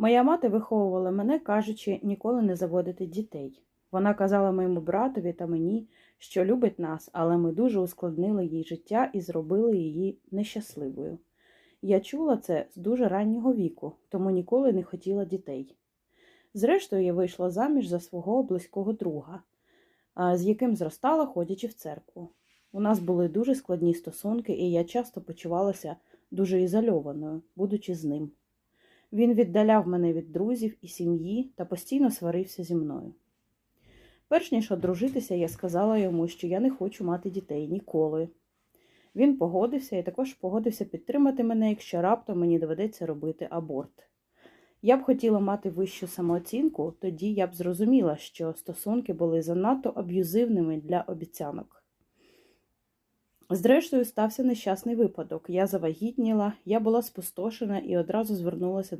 Моя мати виховувала мене, кажучи, ніколи не заводити дітей. Вона казала моєму братові та мені, що любить нас, але ми дуже ускладнили їй життя і зробили її нещасливою. Я чула це з дуже раннього віку, тому ніколи не хотіла дітей. Зрештою, я вийшла заміж за свого близького друга, з яким зростала, ходячи в церкву. У нас були дуже складні стосунки, і я часто почувалася дуже ізольованою, будучи з ним. Він віддаляв мене від друзів і сім'ї та постійно сварився зі мною. Перш ніж одружитися, я сказала йому, що я не хочу мати дітей ніколи. Він погодився і також погодився підтримати мене, якщо раптом мені доведеться робити аборт. Я б хотіла мати вищу самооцінку, тоді я б зрозуміла, що стосунки були занадто аб'юзивними для обіцянок. Зрештою, стався нещасний випадок. Я завагітніла, я була спустошена і одразу звернулася